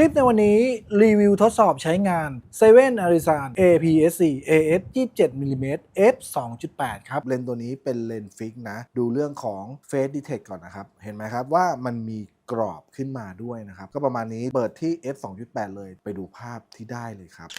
ลิปในวันนี้รีวิวทดสอบใช้งาน 7 Arizan APS-C AF 27 mm f 2.8 ครับ เลนส์ตัวนี้เป็นเลนส์ฟิกนะ ดูเรื่องของ Face Detect ก่อนนะครับ เห็นไหมครับว่ามันมีกรอบขึ้นมาด้วยนะครับ ก็ประมาณนี้เปิดที่ f 2.8 เลยไปดูภาพที่ได้เลยครับ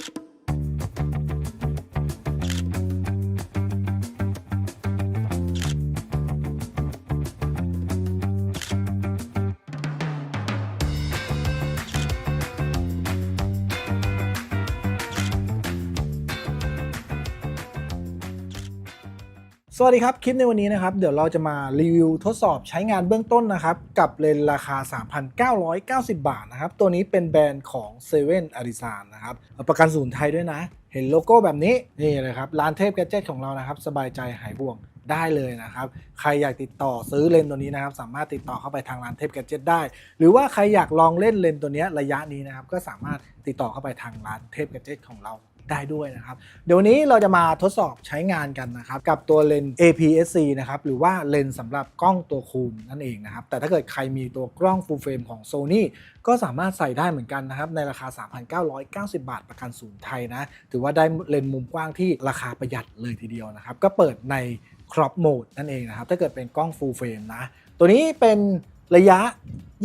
สวัสดีครับ คลิปในวันนี้นะครับ เดี๋ยวเราจะมารีวิวทดสอบใช้งานเบื้องต้นนะครับ กับเลนส์ราคา 3,990 บาทนะครับ ตัวนี้เป็นแบรนด์ของ7 a r i z a n นนะครับ ประกันศูนย์ไทยด้วยนะ เห็นโลโก้แบบนี้ นี่เลยครับ ร้านเทพแกจ e t ของเรานะครับ สบายใจหายห่วงได้เลยนะครับ ใครอยากติดต่อซื้อเลนตัวนี้นะครับ สามารถติดต่อเข้าไปทางร้านเทพแกจ e t ได้ หรือว่าใครอยากลองเล่นเลนตัวนี้ระยะนี้นะครับ ก็สามารถติดต่อเข้าไปทางร้านเทพแกจ e t ของเรา ได้ด้วยนะครับ เดี๋ยวนี้เราจะมาทดสอบใช้งานกันนะครับกับตัวเลนส์ APS-C นะครับหรือว่าเลนส์สำหรับกล้องตัวคูณนั่นเองนะครับแต่ถ้าเกิดใครมีตัวกล้อง full frame ของ Sony ก็สามารถใส่ได้เหมือนกันนะครับในราคา 3,990 บาทประกันศูนย์ไทยนะถือว่าได้เลนส์มุมกว้างที่ราคาประหยัดเลยทีเดียวนะครับก็เปิดใน crop mode นั่นเองนะครับถ้าเกิดเป็นกล้อง full frame นะตัวนี้เป็น ระยะ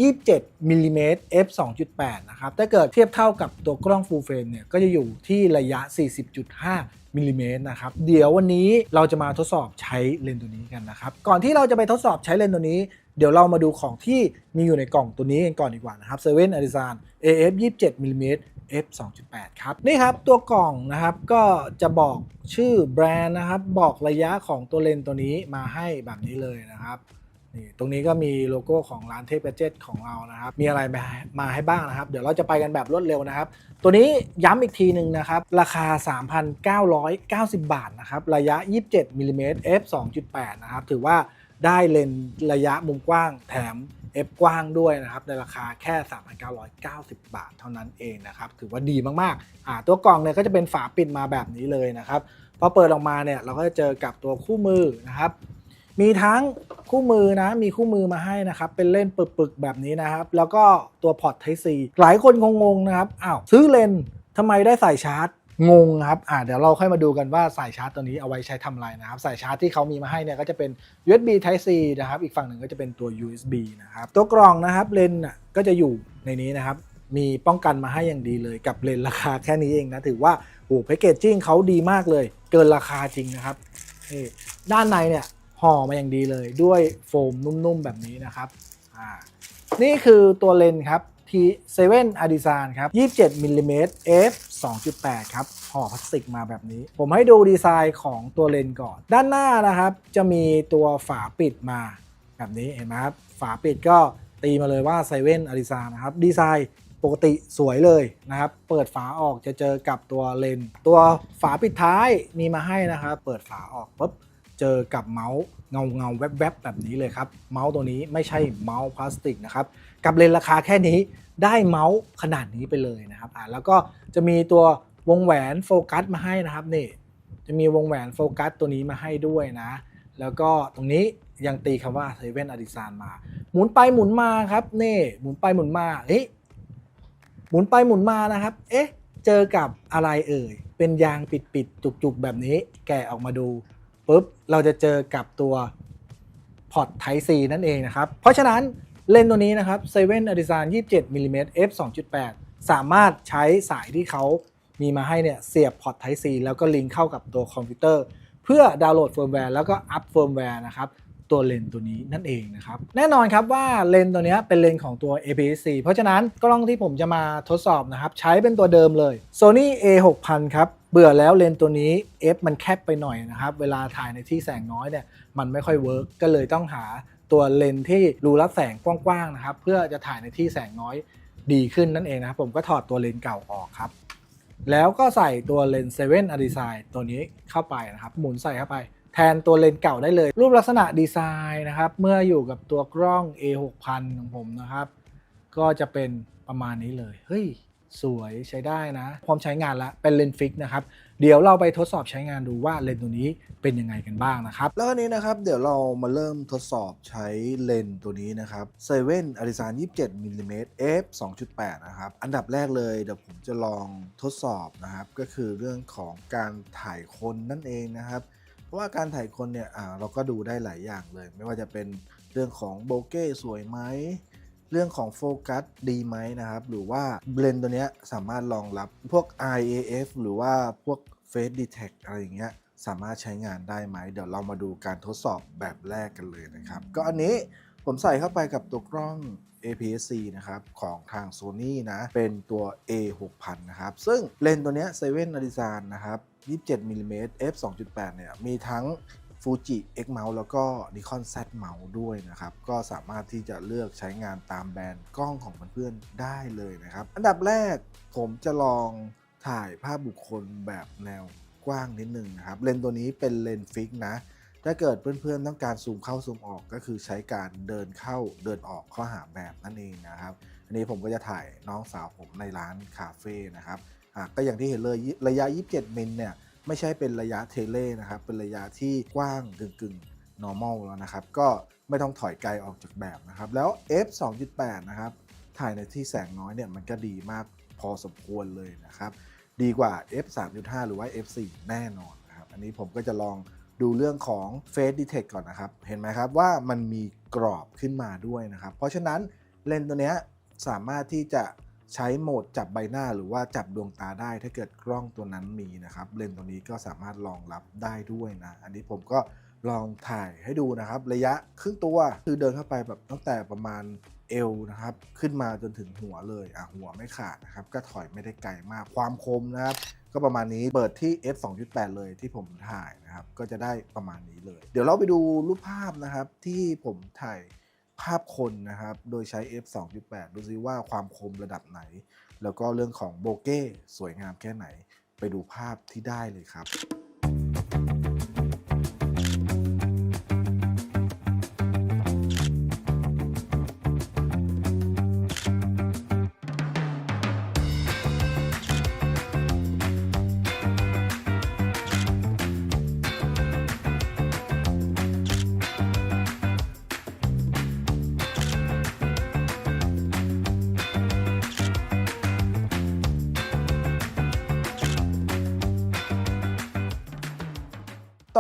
27มิลลิเมตร f 2.8 นะครับ ถ้าเกิดเทียบเท่ากับตัวกล้อง full frame เนี่ย ก็จะอยู่ที่ระยะ 40.5มิลลิเมตรนะครับ เดี๋ยววันนี้เราจะมาทดสอบใช้เลนส์ตัวนี้กันนะครับ ก่อนที่เราจะไปทดสอบใช้เลนส์ตัวนี้ เดี๋ยวเรามาดูของที่มีอยู่ในกล่องตัวนี้กันก่อนดีกว่านะครับ7 Arizan AF 27มิลลิเมตร f 2.8 ครับ นี่ครับ ตัวกล่องนะครับก็จะบอกชื่อแบรนด์นะครับ บอกระยะของตัวเลนส์ตัวนี้มาให้แบบนี้เลยนะครับ นี่ตรงนี้ก็มีโลโก้ของร้านเทพเจตของเรานะครับ มีอะไรมามาให้บ้างนะครับ เดี๋ยวเราจะไปกันแบบรวดเร็วนะครับ ตัวนี้ย้ำอีกทีหนึ่งนะครับ ราคา 3,990 บาทนะครับ ระยะ 27มิลลิเมตร f 2.8 นะครับ ถือว่าได้เลนส์ระยะมุมกว้างแถม f กว้างด้วยนะครับ ในราคาแค่ 3,990 บาทเท่านั้นเองนะครับ ถือว่าดีมากๆอ่าตัวกล่องเนี่ยก็จะเป็นฝาปิดมาแบบนี้เลยนะครับพอเปิดออกมาเนี่ยเราก็จะเจอกับตัวคู่มือนะครับ มีทั้ง คู่มือนะมีคู่มือมาให้นะครับ เป็นเล่นปึกๆแบบนี้นะครับ แล้วก็ตัวพอร์ต Type C หลายคนคงงงนะครับอ้าวซื้อเลนส์ทำไมได้ใส่ชาร์จงงครับอ่าเดี๋ยวเราค่อยมาดูกันว่าสายชาร์จตัวนี้เอาไว้ใช้ทำอะไรนะครับ สายชาร์จที่เขามีมาให้เนี่ยก็จะเป็น USB Type C นะครับ อีกฝั่งหนึ่งก็จะเป็นตัว USB นะครับ ตัวกรองนะครับเลนส์น่ะก็จะอยู่ในนี้นะครับ มีป้องกันมาให้อย่างดีเลยกับเลนส์ราคาแค่นี้เองนะ ถือว่าโอ้แพคเกจจิ้งเขาดีมากเลย เกินราคาจริงนะครับนี่ด้านในเนี่ย ห่อมาอย่างดีเลยด้วยโฟมนุ่มๆแบบนี้นะครับนี่คือตัวเลนส์ครับ T7 a d i s a n ครับ 27มิลลิเมตร f 2.8 ครับห่อพลาสติกมาแบบนี้ ผมให้ดูดีไซน์ของตัวเลนส์ก่อน ด้านหน้านะครับ จะมีตัวฝาปิดมาแบบนี้เห็นไหมครับ ฝาปิดก็ตีมาเลยว่า 7 a d i s a n นะครับ ดีไซน์ปกติสวยเลยนะครับ เปิดฝาออกจะเจอกับตัวเลนส์ตัวฝาปิดท้ายมีมาให้นะครับ เปิดฝาออกปุ๊บ เจอกับเมาส์เงาเงาแวบๆแบบนี้เลยครับ เมาส์ตัวนี้ไม่ใช่เมาส์พลาสติกนะครับ กับเลนราคาแค่นี้ได้เมาส์ขนาดนี้ไปเลยนะครับอ่าแล้วก็จะมีตัววงแหวนโฟกัสมาให้นะครับนี่จะมีวงแหวนโฟกัสตัวนี้มาให้ด้วยนะ แล้วก็ตรงนี้ยังตีคำว่าเซเว่นอดิซานมา หมุนไปหมุนมาครับนี่หมุนไปหมุนมาเฮ้ยหมุนไปหมุนมานะครับ เอ๊ะ เจอกับอะไรเอ่ย เป็นยางปิดปิดจุกจุกๆแบบนี้ แกะออกมาดู ปุ๊บเราจะเจอกับตัวพอร์ต Type C นั่นเองนะครับ เพราะฉะนั้นเลนส์ตัวนี้นะครับ7 a d i s a n 27มิลลิเมตร f 2.8 สามารถใช้สายที่เขามีมาให้เนี่ยเสียบพอร์ต Type C แล้วก็ลิงก์เข้ากับตัวคอมพิวเตอร์ เพื่อดาวน์โหลดเฟิร์มแวร์แล้วก็อัพเฟิร์มแวร์นะครับตัวเลนตัวนี้นั่นเองนะครับ แน่นอนครับว่าเลนตัวนี้เป็นเลนของตัว APS-C เพราะฉะนั้นกล้องที่ผมจะมาทดสอบนะครับ ใช้เป็นตัวเดิมเลย Sony A6000 ครับ เบื่อแล้วเลนตัวนี้ f มันแคบไปหน่อยนะครับ เวลาถ่ายในที่แสงน้อยเนี่ยมันไม่ค่อยเวิร์กก็เลยต้องหาตัวเลนที่รูรับแสงกว้างๆนะครับ เพื่อจะถ่ายในที่แสงน้อยดีขึ้นนั่นเองนะครับผมก็ถอดตัวเลนเก่าออกครับ แล้วก็ใส่ตัวเลนส์7 a d i s i g n ตัวนี้เข้าไปนะครับ หมุนใส่เข้าไป แทนตัวเลนเก่าได้เลย รูปลักษณะดีไซน์นะครับ เมื่ออยู่กับตัวกล้อง A6000 ของผมนะครับ ก็จะเป็นประมาณนี้เลยเฮ้ย สวยใช้ได้นะ พร้อมใช้งานแล้วเป็นเลนส์ฟิกนะครับ เดี๋ยวเราไปทดสอบใช้งานดูว่าเลนส์ตัวนี้เป็นยังไงกันบ้างนะครับ แล้วอันนี้นะครับเดี๋ยวเรามาเริ่มทดสอบใช้เลนส์ตัวนี้นะครับเซเว่นอาริซาน27มิลลิเมตร f 2.8 นะครับ อันดับแรกเลยเดี๋ยวผมจะลองทดสอบนะครับ ก็คือเรื่องของการถ่ายคนนั่นเองนะครับเพราะว่าการถ่ายคนเนี่ยอ่าเราก็ดูได้หลายอย่างเลย ไม่ว่าจะเป็นเรื่องของโบเก้สวยไหม เรื่องของโฟกัสดีไหมนะครับ หรือว่าเบลนตัวนี้สามารถรองรับพวก IAF หรือว่าพวก Face Detect อะไรอย่างเงี้ยสามารถใช้งานได้ไหม เดี๋ยวเรามาดูการทดสอบแบบแรกกันเลยนะครับ ก็อันนี้ผมใส่เข้าไปกับตัวกล้อง APS-C นะครับ ของทาง Sony นะ เป็นตัว A 6000 นะครับ ซึ่งเลนส์ตัวนี้ย7 a r i z a n นะครับ 27มิลลิเมตร f 2.8 เนี่ย มีทั้ง Fuji X Mount แล้วก็ Nikon Z Mount ด้วยนะครับ ก็สามารถที่จะเลือกใช้งานตามแบรนด์กล้องของเพื่อนๆได้เลยนะครับ อันดับแรกผมจะลองถ่ายภาพบุคคลแบบแนวกว้างนิดนึงนะครับ เลนส์ตัวนี้เป็นเลนส์ฟิกนะ ถ้าเกิดเพื่อนๆต้องการซูมเข้าซูมออกก็คือใช้การเดินเข้าเดินออกข้อหาแบบนั่นเองนะครับ อันนี้ผมก็จะถ่ายน้องสาวผมในร้านคาเฟ่นะครับก็อย่างที่เห็นเลยระยะ 27มิลเนี่ย ไม่ใช่เป็นระยะเทเลนะครับ เป็นระยะที่กว้างกึ่งกึ่ง normal แล้วนะครับ ก็ไม่ต้องถอยไกลออกจากแบบนะครับ แล้ว f 2.8 นะครับ ถ่ายในที่แสงน้อยเนี่ยมันก็ดีมากพอสมควรเลยนะครับ ดีกว่า f 3.5 หรือว่า f 4แน่นอนนะครับ อันนี้ผมก็จะลองดูเรื่องของ Face Detect ก่อนนะครับ เห็นไหมครับว่ามันมีกรอบขึ้นมาด้วยนะครับ เพราะฉะนั้นเลนส์ตัวเนี้ยสามารถที่จะ ใช้โหมดจับใบหน้าหรือว่าจับดวงตาได้ถ้าเกิดกล้องตัวนั้นมีนะครับ เลนส์ตัวนี้ก็สามารถรองรับได้ด้วยนะ อันนี้ผมก็ลองถ่ายให้ดูนะครับ ระยะครึ่งตัวคือเดินเข้าไปแบบตั้งแต่ประมาณเอวนะครับ ขึ้นมาจนถึงหัวเลยอะหัวไม่ขาดนะครับ ก็ถอยไม่ได้ไกลมากความคมนะครับก็ประมาณนี้เปิดที่ f 2.8 เลยที่ผมถ่ายนะครับ ก็จะได้ประมาณนี้เลย เดี๋ยวเราไปดูรูปภาพนะครับที่ผมถ่าย ภาพคนนะครับ โดยใช้ f 2.8 ดูซิว่าความคมระดับไหน แล้วก็เรื่องของโบเก้สวยงามแค่ไหน ไปดูภาพที่ได้เลยครับ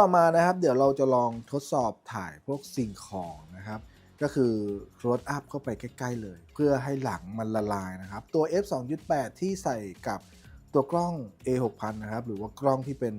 ต่อมานะครับ เดี๋ยวเราจะลองทดสอบถ่ายพวกสิ่งของนะครับ ก็คือ close up เข้าไปใกล้ ๆ เลย เพื่อให้หลังมันละลายนะครับ ตัว f 2.8 ที่ใส่กับตัวกล้อง a 6000นะครับ หรือว่ากล้องที่เป็น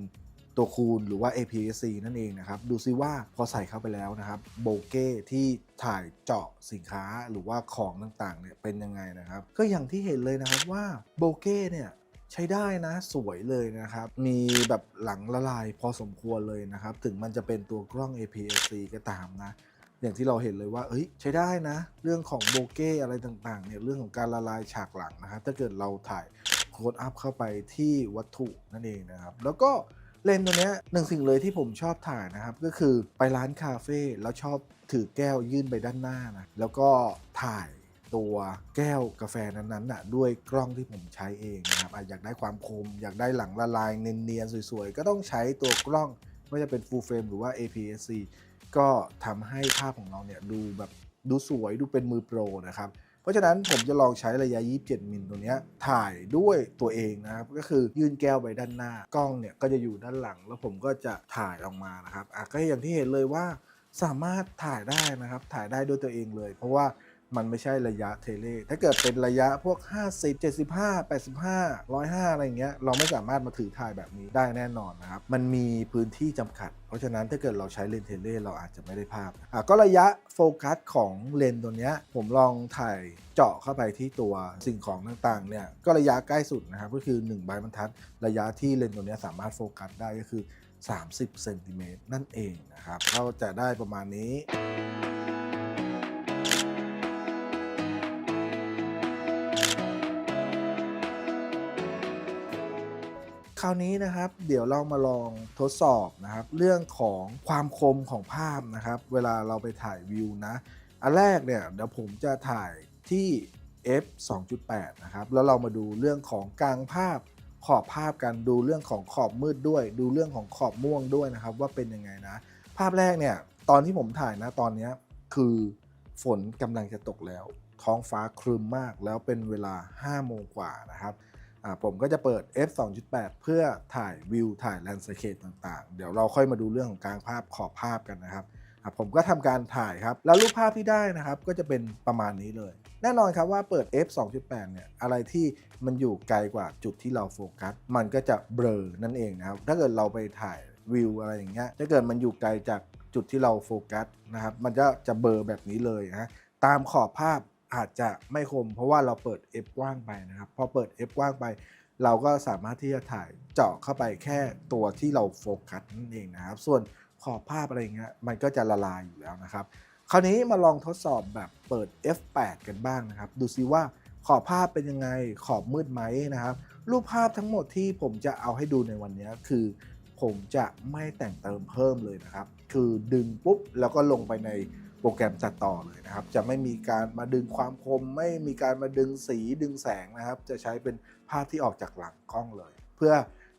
ตัวคูณหรือว่า APS-C นั่นเองนะครับ ดูซิว่าพอใส่เข้าไปแล้วนะครับ โบเก้ที่ถ่ายเจาะสินค้าหรือว่าของต่างๆเนี่ยเป็นยังไงนะครับ ก็อย่างที่เห็นเลยนะครับว่าโบเก้เนี่ย ใช้ได้นะสวยเลยนะครับ มีแบบหลังละลายพอสมควรเลยนะครับ ถึงมันจะเป็นตัวกล้อง APS-C ก็ตามนะ อย่างที่เราเห็นเลยว่า เอ้ย ใช้ได้นะ เรื่องของโบเก้อะไรต่างๆเนี่ยเรื่องของการละลายฉากหลังนะครับ ถ้าเกิดเราถ่ายโคดอัพเข้าไปที่วัตถุนั่นเองนะครับ แล้วก็เลนส์ตัวนี้หนึ่งสิ่งเลยที่ผมชอบถ่ายนะครับ ก็คือไปร้านคาเฟ่แล้วชอบถือแก้วยื่นไปด้านหน้านะแล้วก็ถ่าย ตัวแก้วกาแฟนั้นๆน่ะด้วยกล้องที่ผมใช้เองนะครับอยากได้ความคม อยากได้หลังละลายเนียนๆสวยๆ ก็ต้องใช้ตัวกล้องไม่ว่าจะเป็น full frame หรือว่า APS-C ก็ทำให้ภาพของเราเนี่ยดูแบบดูสวยดูเป็นมือโปรนะครับเพราะฉะนั้นผมจะลองใช้ระยะ 27 มิลตัวเนี้ยถ่ายด้วยตัวเองนะครับ ก็คือยื่นแก้วไปด้านหน้ากล้องเนี่ยก็จะอยู่ด้านหลัง แล้วผมก็จะถ่ายออกมานะครับอะก็อย่างที่เห็นเลยว่าสามารถถ่ายได้นะครับ ถ่ายได้ด้วยตัวเองเลย เพราะว่า มันไม่ใช่ระยะเทเลถ้าเกิดเป็นระยะพวก 50 75 85 105 อะไรอย่างเงี้ยเราไม่สามารถมาถือถ่ายแบบนี้ได้แน่นอนนะครับ มันมีพื้นที่จำกัด เพราะฉะนั้นถ้าเกิดเราใช้เลนเทเลเราอาจจะไม่ได้ภาพอะก็ระยะโฟกัสของเลนตัวเนี้ยผมลองถ่ายเจาะเข้าไปที่ตัวสิ่งของต่างๆเนี่ยก็ระยะใกล้สุดนะครับก็คือ1ใบบรรทัด ระยะที่เลนตัวเนี้ยสามารถโฟกัสได้ก็คือ 30เซนติเมตรนั่นเองนะครับก็จะได้ประมาณนี้ คราวนี้นะครับ เดี๋ยวเรามาลองทดสอบนะครับ เรื่องของความคมของภาพนะครับ เวลาเราไปถ่ายวิวนะ อันแรกเนี่ยเดี๋ยวผมจะถ่ายที่ f 2.8 นะครับ แล้วเรามาดูเรื่องของกลางภาพขอบภาพกันดูเรื่องของขอบมืดด้วย ดูเรื่องของขอบม่วงด้วยนะครับ ว่าเป็นยังไงนะ ภาพแรกเนี่ยตอนที่ผมถ่ายนะตอนนี้คือฝนกำลังจะตกแล้ว ท้องฟ้าครึมมากแล้วเป็นเวลา5โมงกว่านะครับ ผมก็จะเปิด f 2.8 เพื่อถ่ายวิวถ่ายแลนด์สเคปต่างๆ เดี๋ยวเราค่อยมาดูเรื่องของกลางภาพขอบภาพกันนะครับผมก็ทำการถ่ายครับ แล้วรูปภาพที่ได้นะครับก็จะเป็นประมาณนี้เลย แน่นอนครับว่าเปิด f 2.8 เนี่ย อะไรที่มันอยู่ไกลกว่าจุดที่เราโฟกัส มันก็จะเบลอนั่นเองนะครับ ถ้าเกิดเราไปถ่ายวิวอะไรอย่างเงี้ย ถ้าเกิดมันอยู่ไกลจากจุดที่เราโฟกัสนะครับ มันจะจะเบลอแบบนี้เลยนะ ตามขอบภาพ อาจจะไม่คม เพราะว่าเราเปิด f กว้างไปนะครับ พอเปิด f กว้างไป เราก็สามารถที่จะถ่ายเจาะเข้าไปแค่ตัวที่เราโฟกัสนั่นเองนะครับ ส่วนขอบภาพอะไรเงี้ยมันก็จะละลายอยู่แล้วนะครับ คราวนี้มาลองทดสอบแบบเปิด f8 กันบ้างนะครับ ดูซิว่าขอบภาพเป็นยังไงขอบมืดไหมนะครับ รูปภาพทั้งหมดที่ผมจะเอาให้ดูในวันนี้คือ ผมจะไม่แต่งเติมเพิ่มเลยนะครับ คือดึงปุ๊บแล้วก็ลงไปใน โปรแกรมตัดต่อเลยนะครับ จะไม่มีการมาดึงความคม ไม่มีการมาดึงสีดึงแสงนะครับ จะใช้เป็นภาพที่ออกจากหลังกล้องเลย เพื่อ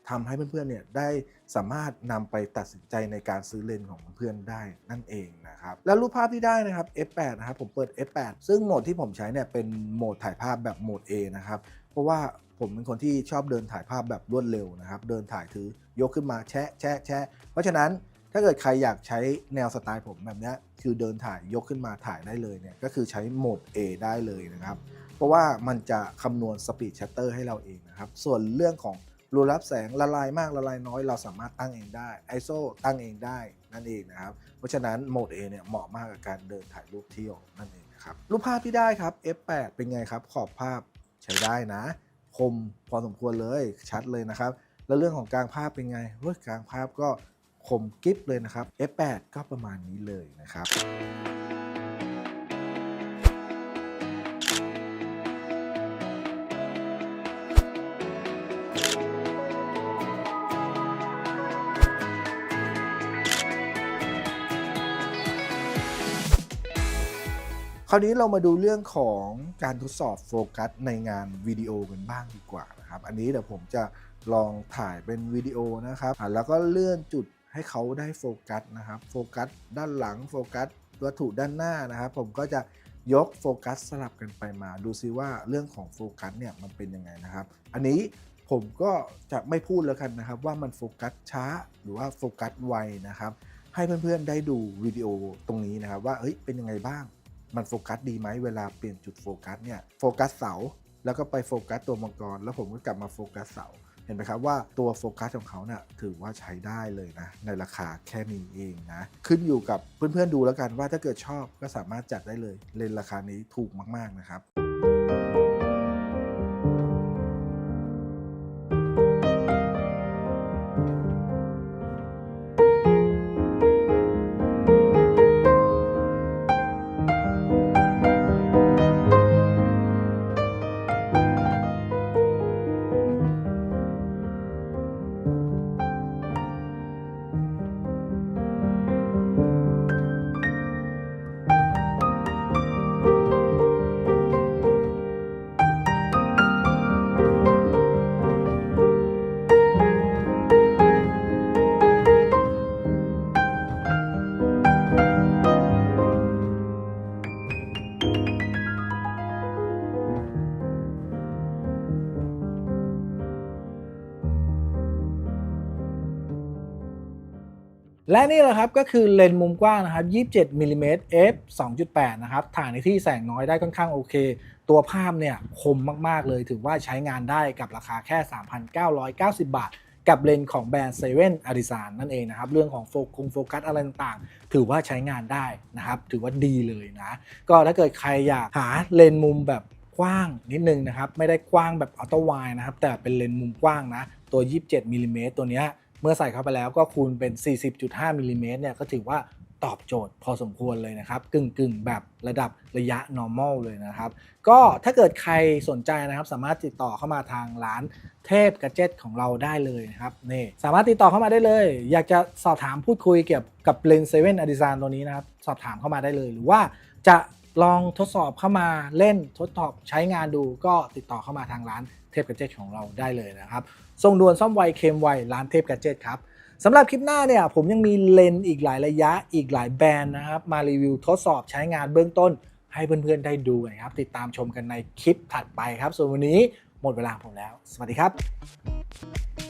ทำให้เพื่อนๆเนี่ยได้สามารถนำไปตัดสินใจในการซื้อเลนส์ของเพื่อนๆได้นั่นเองนะครับ แล้วรูปภาพที่ได้นะครับ f8 นะครับผมเปิด f8 ซึ่งโหมดที่ผมใช้เนี่ยเป็นโหมดถ่ายภาพแบบโหมด A นะครับ เพราะว่าผมเป็นคนที่ชอบเดินถ่ายภาพแบบรวดเร็วนะครับ เดินถ่ายถือยกขึ้นมาแชะแชะแชะเพราะฉะนั้น ถ้าเกิดใครอยากใช้แนวสไตล์ผมแบบนี้คือเดินถ่ายยกขึ้นมาถ่ายได้เลยเนี่ยก็คือใช้โหมด A ได้เลยนะครับ เพราะว่ามันจะคำนวณสปีดชัตเตอร์ให้เราเองนะครับ ส่วนเรื่องของรูรับแสงละลายมากละลายน้อยเราสามารถตั้งเองได้ ISO ตั้งเองได้นั่นเองนะครับ เพราะฉะนั้นโหมด A เนี่ยเหมาะมากกับการเดินถ่ายรูปเที่ยวนั่นเองนะครับรูปภาพที่ได้ครับ F8 เป็นไงครับขอบภาพใช้ได้นะ คมพอสมควรเลยชัดเลยนะครับ แล้วเรื่องของกลางภาพเป็นไงเฮ้ยกลางภาพก็ คมกริบเลยนะครับ F8 ก็ประมาณนี้เลยนะครับคราวนี้เรามาดูเรื่องของการทดสอบโฟกัสในงานวิดีโอกันบ้างดีกว่านะครับ อันนี้เดี๋ยวผมจะลองถ่ายเป็นวิดีโอนะครับ แล้วก็เลื่อนจุด ให้เขาได้โฟกัสนะครับโฟกัสด้านหลังโฟกัสวัตถุด้านหน้านะครับ ผมก็จะยกโฟกัสสลับกันไปมา ดูซิว่าเรื่องของโฟกัสเนี่ยมันเป็นยังไงนะครับ อันนี้ผมก็จะไม่พูดแล้วกันนะครับ ว่ามันโฟกัสช้าหรือว่าโฟกัสไวนะครับ ให้เพื่อนๆได้ดูวิดีโอตรงนี้นะครับ ว่าเอ้ยเป็นยังไงบ้าง มันโฟกัสดีไหมเวลาเปลี่ยนจุดโฟกัสเนี่ยโฟกัสเสาแล้วก็ไปโฟกัสตัวมังกรแล้วผมก็กลับมาโฟกัสเสา เห็นไหมครับว่าตัวโฟกัสของเขาเนี่ยถือว่าใช้ได้เลยนะ ในราคาแค่นี้เองนะ ขึ้นอยู่กับเพื่อนๆดูแล้วกันว่าถ้าเกิดชอบก็สามารถจัดได้เลยเลนราคานี้ถูกมากๆนะครับ และนี่แหละครับก็คือเลนส์มุมกว้างนะครับ 27มิลลิเมตร f 2.8 นะครับ ถ่ายในที่แสงน้อยได้ค่อนข้างโอเค ตัวภาพเนี่ยคมมาก ๆ เลย ถือว่าใช้งานได้กับราคาแค่ 3,990 บาท กับเลนส์ของแบรนด์เซเว่นอาริซานนั่นเองนะครับ เรื่องของโฟกงโฟกัสอะไรต่างๆ ถือว่าใช้งานได้นะครับ ถือว่าดีเลยนะ ก็ถ้าเกิดใครอยากหาเลนส์มุมแบบกว้างนิดนึงนะครับ ไม่ได้กว้างแบบอัลตร้าไวนะครับ แต่เป็นเลนส์มุมกว้างนะ ตัว 27มิลลิเมตรตัวเนี้ย เมื่อใส่เข้าไปแล้วก็คูณเป็น 40.5มิลลิเมตรเนี่ยก็ถือว่าตอบโจทย์พอสมควรเลยนะครับ กึ่งกึ่งแบบระดับระยะ normal เลยนะครับ ก็ถ้าเกิดใครสนใจนะครับสามารถติดต่อเข้ามาทางร้านเทพกระเจ็ตของเราได้เลยนะครับนี่สามารถติดต่อเข้ามาได้เลย อยากจะสอบถามพูดคุยเกี่ยวกับเลนเซเว่นอดิซานตัวนี้นะครับ สอบถามเข้ามาได้เลย หรือว่าจะ ลองทดสอบเข้ามาเล่นทดสอบใช้งานดูก็ติดต่อเข้ามาทางร้านเทพกัจเจ็ตของเราได้เลยนะครับส่งด่วนซ่อมไวเคมไวร้านเทพกัจเจ็ตครับสำหรับคลิปหน้าเนี่ยผมยังมีเลนส์อีกหลายระยะอีกหลายแบรนด์นะครับมารีวิวทดสอบใช้งานเบื้องต้นให้เพื่อนๆได้ดูนะครับ ติดตามชมกันในคลิปถัดไปครับ ส่วนวันนี้หมดเวลาผมแล้ว สวัสดีครับ